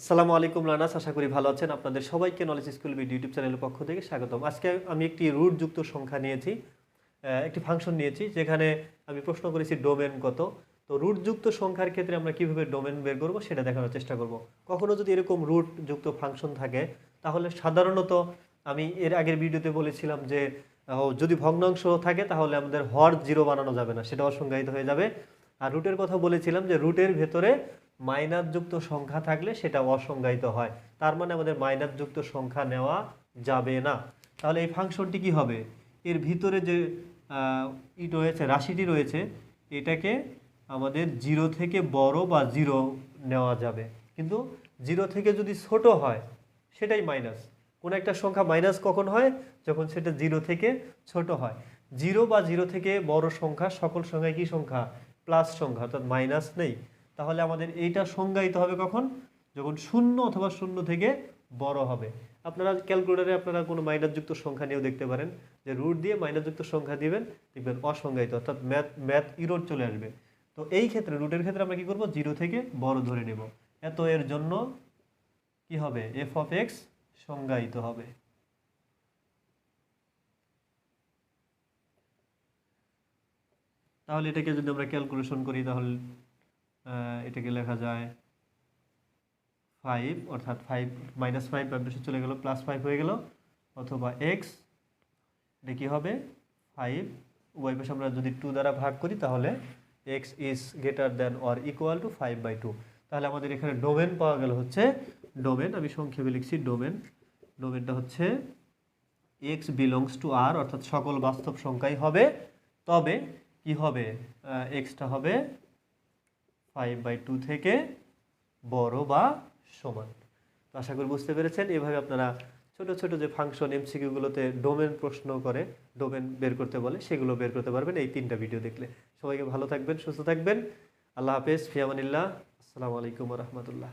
আসসালামু আলাইকুম, লানাস। আশা করি ভালো আছেন। আপনাদের সবাইকে নলেজ স্কুল বিড ইউটিউব চ্যানেলের পক্ষ থেকে স্বাগতম। আজকে আমি একটি রুটযুক্ত সংখ্যা নিয়েছি একটি ফাংশন নিয়েছি, যেখানে আমি প্রশ্ন করেছি ডোমেন কত। তো রুটযুক্ত সংখ্যার ক্ষেত্রে আমরা কীভাবে ডোমেন বের করব সেটা দেখানোর চেষ্টা করব। কখনো যদি এরকম রুটযুক্ত ফাংশন থাকে, তাহলে সাধারণত আমি এর আগের ভিডিওতে বলেছিলাম যে যদি ভগ্নাংশ থাকে, তাহলে আমাদের হর জিরো বানানো যাবে না, সেটা অসংজ্ঞায়িত হয়ে যাবে। আর রুটের কথা বলেছিলাম যে, রুটের ভেতরে মাইনাস যুক্ত সংখ্যা থাকলে সেটা অসংজ্ঞায়িত হয়। তার মানে আমাদের মাইনাস যুক্ত সংখ্যা নেওয়া যাবে না। তাহলে এই ফাংশনটি কি হবে? এর ভিতরে যে আহ, ই রয়েছে রাশিটি রয়েছে এটাকে আমাদের জিরো থেকে বড় বা জিরো নেওয়া যাবে। কিন্তু জিরো থেকে যদি ছোট হয় সেটাই মাইনাস। কোনো একটা সংখ্যা মাইনাস কখন হয়? যখন সেটা জিরো থেকে ছোট হয়। জিরো বা জিরো থেকে বড় সংখ্যা সকল সংখ্যায় কি সংখ্যা? প্লাস সংখ্যা অর্থাৎ মাইনাস নেই। তাহলে আমাদের এইটা সংজ্ঞায়িত হবে কখন? যখন শূন্য অথবা শূন্য থেকে বড় হবে। আপনারা ক্যালকুলেটারে আপনারা কোনো মাইনাসযুক্ত সংখ্যা নিয়েও দেখতে পারেন। যে রুট দিয়ে মাইনাসযুক্ত সংখ্যা দিবেন, দেখবেন অসংজ্ঞায়িত, অর্থাৎ ম্যাথ ম্যাথ ইরোড চলে আসবে। তো এই ক্ষেত্রে, রুটের ক্ষেত্রে আমরা কি করব? জিরো থেকে বড় ধরে নেব। এত এর জন্য কি হবে? এফ অফ এক্স সংজ্ঞায়িত হবে। তাহলে এটাকে যদি আমরা ক্যালকুলেশন করি, তাহলে এটাকে লেখা যায় ফাইভ অর্থাৎ ফাইভ মাইনাস ফাইভ পাশে চলে গেল প্লাস ফাইভ হয়ে গেল, অথবা এক্স এটা কী হবে? ফাইভ উভয় পাশে আমরা যদি টু দ্বারা ভাগ করি, তাহলে x is greater than or equal to five by two তাহলে আমাদের এখানে ডোমেন পাওয়া গেল হচ্ছে ডোমেন আমি সংক্ষেপে লিখছি ডোমেন ডোমেনটা হচ্ছে এক্স বিলংস টু আর অর্থাৎ সকল বাস্তব সংখ্যাই হবে। তবে কি হবে? এক্সটা হবে ফাইভ বাই টু থেকে বড় বা সমান। তো আশা করি বুঝতে পেরেছেন, এভাবে আপনারা ছোট ছোট যে ফাংশন এমসিকিউগুলোতে ডোমেন প্রশ্ন করে ডোমেন বের করতে বলে, সেগুলো বের করতে পারবেন এই তিনটা ভিডিও দেখলে। সবাইকে ভালো থাকবেন, সুস্থ থাকবেন। আল্লাহ হাফেজ, ফিয়ামানিল্লাহ। আসসালামু আলাইকুম রহমতুল্লাহ।